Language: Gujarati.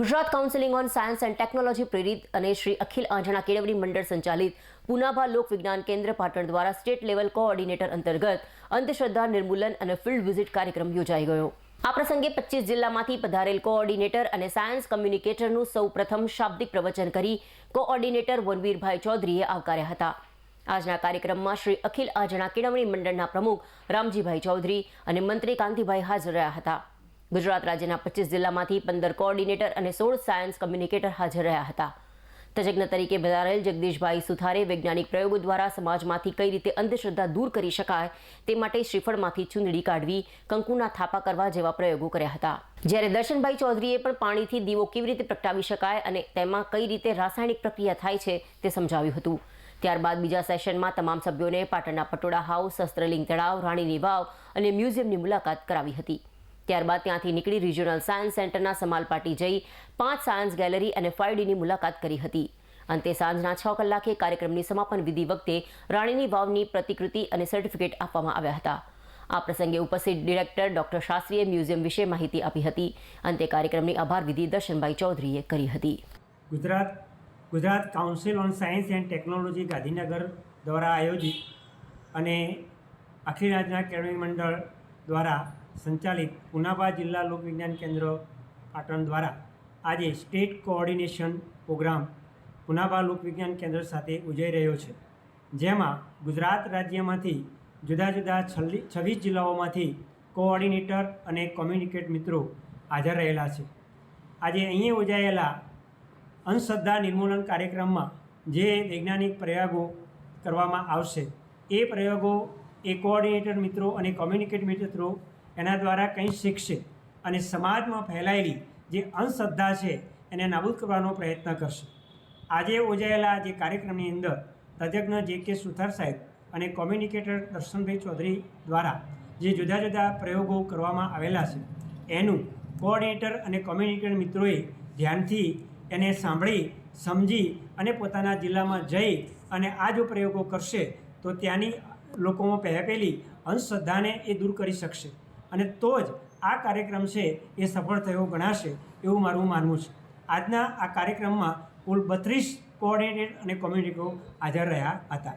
Gujarat counselling on science and technology પ્રેરિત અને શ્રી અખિલ આંજણા કેળવણી મંડળ સંચાલિત પુનાભા લોક વિજ્ઞાન કેન્દ્ર પાટણ દ્વારા સ્ટેટ લેવલ કોઓર્ડિનેટર અંતર્ગત અંધશ્રદ્ધા નિર્મૂલન અને ફિલ્ડ વિઝિટ કાર્યક્રમ યોજાઈ ગયો. આ પ્રસંગે પચીસ જિલ્લામાંથી પધારેલ કોઓર્ડિનેટર અને સાયન્સ કમ્યુનિકેટરનું સૌ પ્રથમ શાબ્દિક પ્રવચન કરી કોઓર્ડિનેટર વનવીરભાઈ ચૌધરીએ આવકાર્યા હતા. આજના કાર્યક્રમમાં શ્રી અખિલ આજણા કેળવણી મંડળના પ્રમુખ રામજીભાઈ ચૌધરી અને મંત્રી કાંતિભાઈ હાજર રહ્યા હતા. ગુજરાત રાજ્યના પચીસ જિલ્લામાંથી પંદર કોઓર્ડિનેટર અને સોળ સાયન્સ કમ્યુનિકેટર હાજર રહ્યા હતા. તજજ્ઞ તરીકે બધારેલ જગદીશભાઈ સુથારે વૈજ્ઞાનિક પ્રયોગો દ્વારા સમાજમાંથી કઈ રીતે અંધશ્રદ્ધા દૂર કરી શકાય તે માટે શ્રીફળમાંથી ચૂંદડી કાઢવી, કંકુના થાપા કરવા જેવા પ્રયોગો કર્યા હતા. જ્યારે દર્શનભાઈ ચૌધરીએ પણ પાણીથી દીવો કેવી રીતે પ્રગટાવી શકાય અને તેમાં કઈ રીતે રાસાયણિક પ્રક્રિયા થાય છે તે સમજાવ્યું હતું. ત્યારબાદ બીજા સેશનમાં તમામ સભ્યોને પાટણના પટોળા હાઉસ, શસ્ત્રલિંગ તળાવ, રાણીની વાવ અને મ્યુઝિયમની મુલાકાત કરાવી હતી. ત્યારબાદ ત્યાંથી નીકળી રિજિયોનલ સાયન્સ સેન્ટરના સમાલપાટી જઈ પાંચ સાયન્સ ગેલેરી અને ફાઈવડીની મુલાકાત કરી હતી. અંતે સાંજના છ કલાકે કાર્યક્રમની સમાપન વિધિ વખતે રાણીની વાવની પ્રતિકૃતિ અને સર્ટિફિકેટ આપવામાં આવ્યા હતા. આ પ્રસંગે ઉપસ્થિત ડિરેક્ટર ડોક્ટર શાસ્ત્રીએ મ્યુઝિયમ વિશે માહિતી આપી હતી. અંતે કાર્યક્રમની આભાર વિધિ દર્શનભાઈ ચૌધરીએ કરી હતી. Gujarat Gujarat council on science and technology Gandhinagar દ્વારા આયોજિત અને અખિલ રાજ્યના કેળવણી મંડળ દ્વારા સંચાલિત પુનાભા જિલ્લા લોકવિજ્ઞાન કેન્દ્ર પાટણ દ્વારા આજે સ્ટેટ કોઓર્ડિનેશન પ્રોગ્રામ પુનાભા લોકવિજ્ઞાન કેન્દ્ર સાથે ઉજવાઈ રહ્યો છે. જેમાં ગુજરાત રાજ્યમાંથી જુદા જુદા છલ્લી, છવ્વીસ જિલ્લાઓમાંથી કોઓર્ડિનેટર અને કોમ્યુનિકેટ મિત્રો હાજર રહેલા છે. આજે અહીં યોજાયેલા અંધશ્રદ્ધા નિર્મૂલન કાર્યક્રમમાં જે વૈજ્ઞાનિક પ્રયોગો કરવામાં આવશે, એ પ્રયોગો એ કોઓર્ડિનેટર મિત્રો અને કોમ્યુનિકેટ મિત્રો એના દ્વારા કંઈ શીખશે અને સમાજમાં ફેલાયેલી જે અંધશ્રદ્ધા છે એને નાબૂદ કરવાનો પ્રયત્ન કરશે. આજે યોજાયેલા જે કાર્યક્રમની અંદર તજજ્ઞ જે કે સુથાર સાહેબ અને કોમ્યુનિકેટર દર્શનભાઈ ચૌધરી દ્વારા જે જુદા જુદા પ્રયોગો કરવામાં આવેલા છે, એનું કોઓર્ડિનેટર અને કોમ્યુનિકેટર મિત્રોએ ધ્યાનથી એને સાંભળી, સમજી અને પોતાના જિલ્લામાં જઈ અને આ જો પ્રયોગો કરશે તો ત્યાંની લોકોમાં પહેપેલી અંધશ્રદ્ધાને એ દૂર કરી શકશે. અને તો જ આ કાર્યક્રમ છે એ સફળ થયો ગણાશે એવું મારું માનવું છે. આજના આ કાર્યક્રમમાં કુલ બત્રીસ કોઓર્ડિનેટેડ અને કોમ્યુનિટીઓ હાજર રહ્યા હતા.